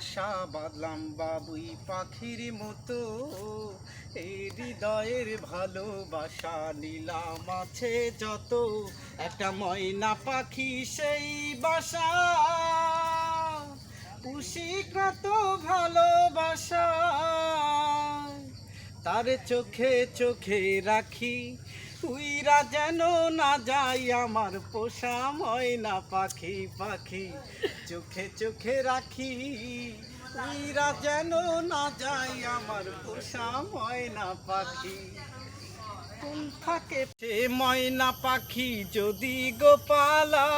বাসা বাঁধলাম বাবুই পাখির মতো। এই হৃদয়ের ভালোবাসা নিলাম আছে যত। একটা ময়না পাখি সেই বাসা। পুষি কত ভালোবাসা। তার চোখে চোখে রাখি উইরা যেন না যাই, আমার পোষা ময়না পাখি পাখি চোখে চোখে রাখি। তুইরা যেন না যাই, আমার পোষা ময়না পাখি। কোন থাকে ময়না পাখি যদি গোপালা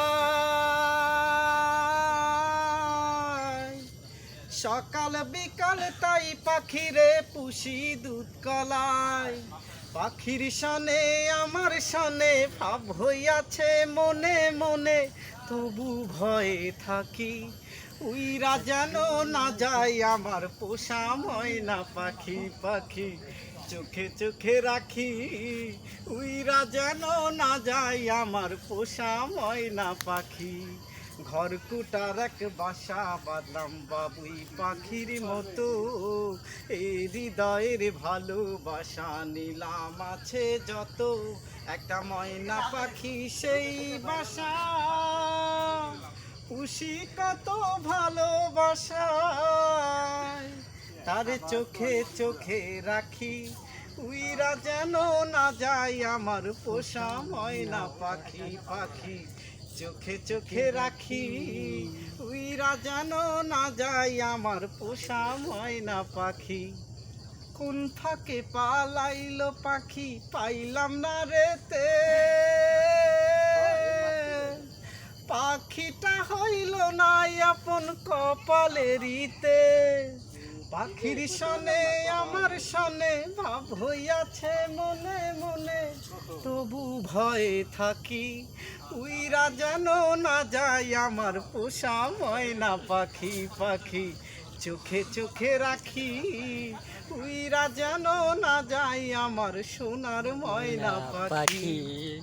সকাল বিকাল তাই পাখিরে পুষি দুধ কলায় পাখির সনে আমার সনে ভাব হইয়াছে মনে মনে, তবু ভয়ে থাকি। উইরা যেন না যায় আমার পোষা ময়না পাখি পাখি চোখে চোখে রাখি। উইরা যেন না যায় আমার পোষা ময়না পাখি। ঘর কুটার এক বাসা বাঁধলাম বাবুই পাখির মতো। এই হৃদয়ের ভালোবাসা নিলাম আছে যত। একটা ময়না পাখি সেই বাসা। খুশি কত ভালোবাসা। তার চোখে চোখে রাখি, উইরা যেন না যায় আমার পোষা ময়না পাখি পাখি। চোখে চোখে রাখি। উইরা যেন না যাই আমার পোষা ময়না পাখি। কোন ফাঁকে পালাইল পাখি পাইলাম না রেতে পাখিটা হইল না আপন কপালেরিতে পাখির সনে আমার সনে ভাব হইয়াছে মনে মনে। তবু ভয়ে থাকি উইরা যেন না যায় আমার পোষা ময়না পাখি পাখি চোখে চোখে রাখি। উইরা যেন না যায় আমার সোনার ময়না পাখি। পাখি।